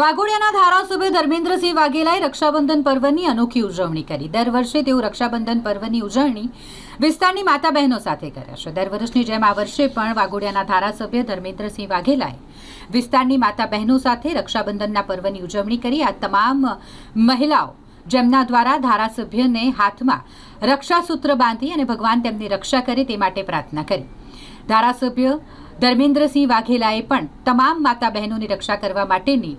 વાઘોડિયાના ધારાસભ્ય ધર્મેન્દ્રસિંહ વાઘેલાએ રક્ષાબંધન પર્વની અનોખી ઉજવણી કરી. દર વર્ષે તેઓ રક્ષાબંધન પર્વની ઉજવણી વિસ્તારની માતા બહેનો સાથે કરે છે. દર વર્ષની જેમ આ વર્ષે પણ વાઘોડિયાના ધારાસભ્ય ધર્મેન્દ્રસિંહ વાઘેલાએ વિસ્તારની માતા બહેનો સાથે રક્ષાબંધનના પર્વની ઉજવણી કરી. આ તમામ મહિલાઓ જેમના દ્વારા ધારાસભ્યને હાથમાં રક્ષાસૂત્ર બાંધી અને ભગવાન તેમની રક્ષા કરે તે માટે પ્રાર્થના કરી. ધારાસભ્ય ધર્મેન્દ્રસિંહ વાઘેલાએ પણ તમામ માતા બહેનોની રક્ષા કરવા માટેની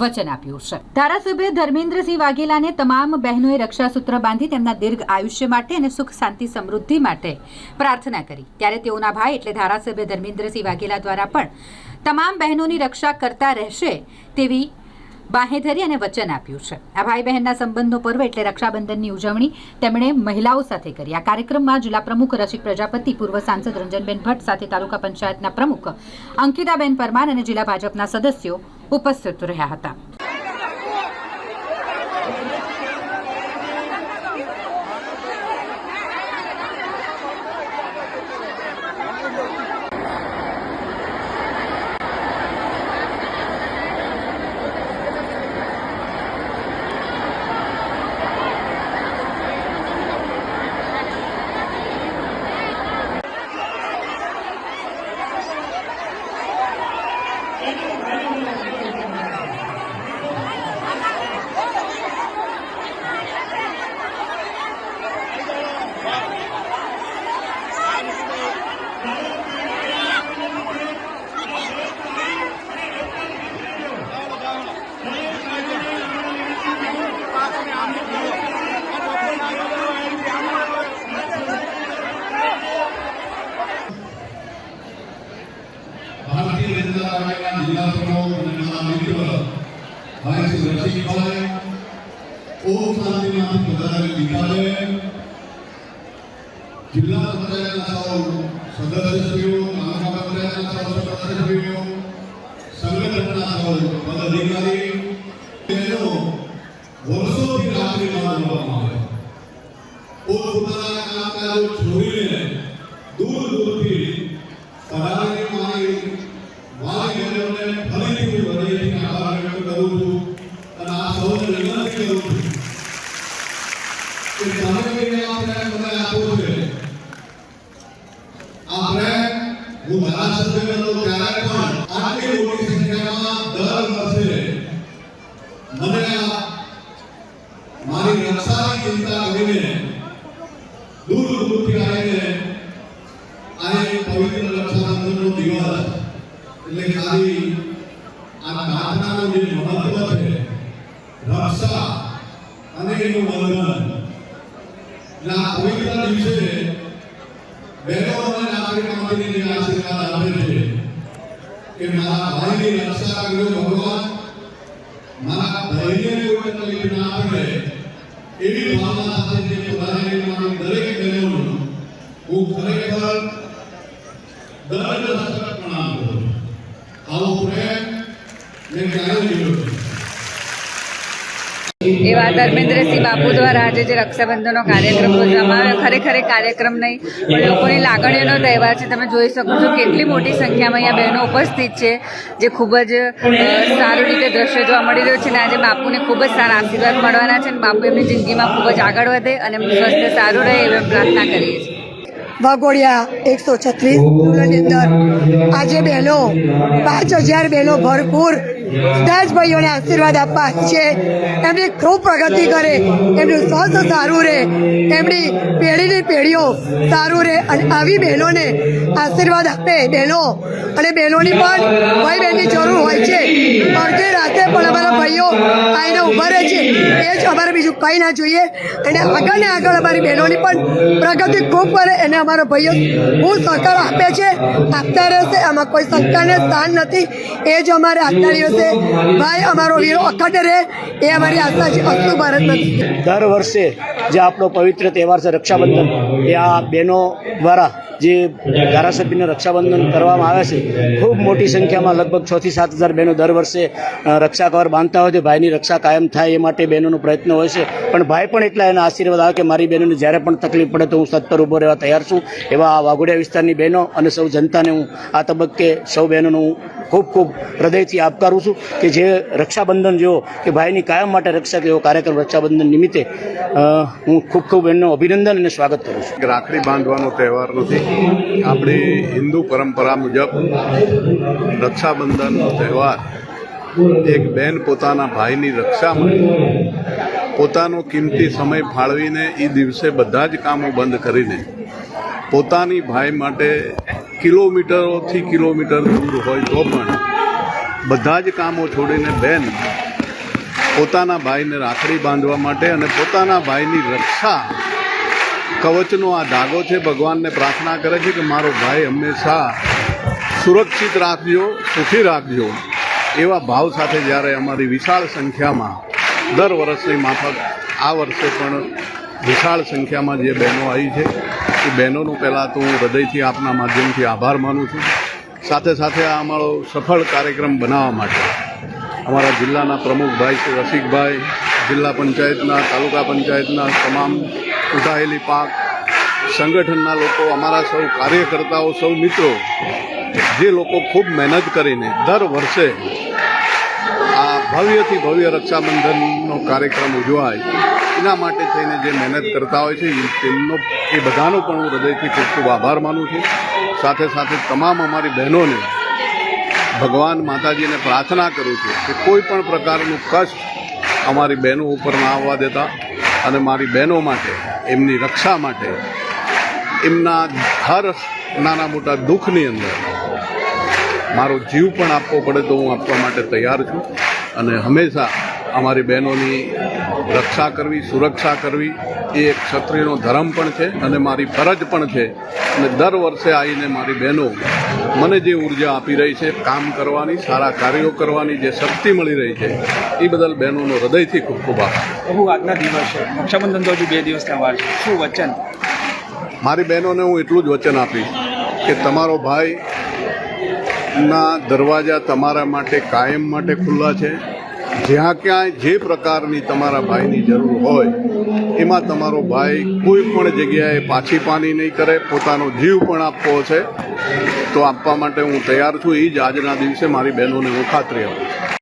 વચન આપ્યું છે. ધારાસભ્ય ધર્મેન્દ્રસિંહ વાઘેલાને તમામ બહેનોએ રક્ષાસૂત્ર બાંધી તેમના દીર્ઘ આયુષ્ય માટે અને સુખ, શાંતિ, સમૃદ્ધિ માટે પ્રાર્થના કરી. ત્યારે તેઓના ભાઈ એટલે ધારાસભ્ય ધર્મેન્દ્રસિંહ વાઘેલા દ્વારા પણ તમામ બહેનોની રક્ષા કરતા રહેશે તેવી બાહેધરી અને વચન આપ્યું છે. આ ભાઈ બહેનના સંબંધનો પર્વ એટલે રક્ષાબંધનની ઉજવણી તેમણે મહિલાઓ સાથે કરી. આ કાર્યક્રમમાં જિલ્લા પ્રમુખ રસિક પ્રજાપતિ, પૂર્વ સાંસદ રંજનબેન ભટ્ટ સાથે તાલુકા પંચાયતના પ્રમુખ અંકિતાબેન પરમાર અને જિલ્લા ભાજપના સદસ્યો ઉપસ્થિત રહ્યા હતા ભારતીય જનતા પાર્ટીના જિલ્લા પ્રમુખ અને મારા મિત્ર શ્રી રસિકભાઈ ઓમ શાંતિમાંથી બધાને નિકાલે જિલ્લા પંચાયતના સૌ સદસ્યશ્રીઓ તાલુકા પંચાયતના સૌ સદસ્યશ્રીઓ, સંગઠનના સૌ પદાધિકારી, તેનો વર્ષોથી રાત્રિ માનવામાં આવે. પોતપોતાના કામકાજો છોડીને દૂર દૂરથી પધારેલી દર દૂરથી આવીને આ એક પવિત્ર રક્ષાબંધનનો દિવસ એટલે ખાલી જે મહત્વ છે અને એનું બંધન આ પવિત્ર દિવસે બહેનો અને નાગરિકોમાંથી જે આશીર્વાદ આપે છે કે મારા ભાઈની રક્ષા કર્યો ભગવાન, મારા ભાઈને કોઈ તકલીફ ના આપે એવી ભાવના સાથે જે પધારેલી મારી દરેક બહેનોનો હું ખરેખર દરેક હસ્તક પ્રણામ કરું છું. આવો પ્રેમ મેં ક્યારે જોયો નથી. એવા ધર્મેન્દ્રસિંહ બાપુ દ્વારા આજે જે રક્ષાબંધનનો કાર્યક્રમ યોજવામાં આવ્યો ખરેખર કાર્યક્રમ નહીં, પણ લોકોની લાગણીઓનો તહેવાર છે. તમે જોઈ શકો છો કેટલી મોટી સંખ્યામાં અહીંયા બહેનો ઉપસ્થિત છે, જે ખૂબ જ સારું રીતે દ્રશ્ય જોવા મળી રહ્યું છે. અને આજે બાપુને ખૂબ જ સારા આશીર્વાદ મળવાના છે અને બાપુ એમની જિંદગીમાં ખૂબ જ આગળ વધે અને સ્વસ્થ, સારું રહે એવી પ્રાર્થના કરીએ છીએ. વાઘોડિયા એકસો છત્રીસની અંદર. આજે બહેનો પાંચ હજાર બહેનો ભરપૂર. બધા ભાઈઓને આશીર્વાદ આપવા છે. એમની ખૂબ પ્રગતિ કરે, એમનું સ્વાસ્થ્ય સારું રહે, એમની પેઢીની પેઢીઓ સારું રહે અને આવી બહેનોને આશીર્વાદ આપે બહેનો અને બહેનોની પણ ભાઈ બહેનની જરૂર હોય છે. અડધી રાતે પણ અમારા ભાઈઓ આવીને ઊભા રહે છે. એ જ અમારે બીજું કંઈ ના જોઈએ. અને આગળ ને આગળ અમારી બહેનોની પણ પ્રગતિ ખૂબ કરે એને અમારા ભાઈઓ હું સહકાર આપે છે. આપતા રહેશે, આમાં કોઈ શંકાને સ્થાન નથી. એ જ અમારે આજના દિવસે ભાઈ અમારો વીરો અખંડ રહે. એ અમારી આશા છે અસ્તુ ભારત નથી દર વર્ષે જે આપણો પવિત્ર તહેવાર છે રક્ષાબંધન, એ આ બહેનો દ્વારા જે ધારાસભ્યને રક્ષાબંધન કરવામાં આવે છે, ખૂબ મોટી સંખ્યામાં લગભગ છ થી સાત હજાર બહેનો દર વર્ષે રક્ષા કવર બાંધતા હોય છે. ભાઈની રક્ષા કાયમ થાય એ માટે બહેનોનો પ્રયત્ન હોય છે. પણ ભાઈ પણ એટલા એના આશીર્વાદ આવે કે મારી બહેનોને જ્યારે પણ તકલીફ પડે તો હું સત્તર ઊભો રહેવા તૈયાર છું. એવા વાઘોડિયા વિસ્તારની બહેનો અને સૌ જનતાને હું આ તબક્કે સૌ બહેનોનું ખૂબ ખૂબ હૃદયથી આપકારું છું કે જે રક્ષાબંધન જેવો કે ભાઈની કાયમ માટે રક્ષા એવો કાર્યક્રમ રક્ષાબંધન નિમિત્તે હું ખૂબ ખૂબ એમનું અભિનંદન અને સ્વાગત કરું છું. રાખડી બાંધવાનો તહેવાર નથી. આપણી હિન્દુ પરંપરા મુજબ રક્ષાબંધનનો તહેવાર એક બેન પોતાના ભાઈની રક્ષા માટે પોતાનો કિંમતી સમય ફાળવીને એ દિવસે બધા જ કામો બંધ કરીને પોતાની ભાઈ માટે કિલોમીટરોથી કિલોમીટર દૂર હોય તો પણ બધા જ કામો છોડીને બેન પોતાના ભાઈને રાખડી બાંધવા માટે અને પોતાના ભાઈની રક્ષા કવચનો આ ધાગો છે, ભગવાનને પ્રાર્થના કરે છે કે મારો ભાઈ હંમેશા સુરક્ષિત રાખજો, સુખી રાખજો. એવા ભાવ સાથે જ્યારે અમારી વિશાળ સંખ્યામાં દર વર્ષની માફક આ વર્ષે પણ વિશાળ સંખ્યામાં જે બહેનો આવી છે એ બહેનોનું પહેલાં તો હું હૃદયથી આપના માધ્યમથી આભાર માનું છું. સાથે સાથે આ અમારો સફળ કાર્યક્રમ બનાવવા માટે અમારા જિલ્લાના પ્રમુખભાઈ શ્રી રસિકભાઈ, જિલ્લા પંચાયતના, તાલુકા પંચાયતના તમામ ઉઠાયેલી પાક સંગઠનના લોકો, અમારા સૌ કાર્યકર્તાઓ, સૌ મિત્રો, જે લોકો ખૂબ મહેનત કરીને દર વર્ષે આ ભવ્યથી ભવ્ય રક્ષાબંધનનો કાર્યક્રમ ઉજવાય, એના માટે થઈને જે મહેનત કરતા હોય છે તેમનો એ બધાનો પણ હું હૃદયથી ખૂબ ખૂબ આભાર માનું છું. સાથે સાથે તમામ અમારી બહેનોને ભગવાન માતાજીને પ્રાર્થના કરું છું કે કોઈ પણ પ્રકારનું કષ્ટ અમારી બહેનો ઉપર ના આવવા દેતા અને મારી બહેનો માટે, એમની રક્ષા માટે, એમના હર નાના મોટા દુઃખની અંદર મારો જીવ પણ આપવો પડે તો હું આપવા માટે તૈયાર છું. અને હંમેશા અમારી બહેનોની રક્ષા કરવી સુરક્ષા કરવી એ એક ક્ષત્રિયનો ધર્મ પણ છે અને મારી ફરજ પણ છે. અને દર વર્ષે આવીને મારી બહેનો મને જે ઊર્જા આપી રહી છે કામ કરવાની સારા કાર્યો કરવાની જે શક્તિ મળી રહી છે એ બદલ બહેનોનો હૃદયથી ખૂબ ખૂબ આભાર. બહુ આજના દિવસે રક્ષાબંધન તો હજુ બે દિવસના વાર છે. શું વચન? મારી બહેનોને હું એટલું જ વચન આપીશ કે તમારો ભાઈ ના દરવાજા તમારા માટે કાયમ માટે ખુલ્લા છે. જ્યાં ક્યાંય જે પ્રકારની તમારા ભાઈની જરૂર હોય, એમાં તમારો ભાઈ કોઈ પણ જગ્યાએ પાછી પાની નહીં કરે, પોતાનો જીવ પણ આપવો છે. તો આપવા માટે હું તૈયાર છું. એ જ આજના દિવસે મારી બહેનોને હું ખાતરી આપું છું.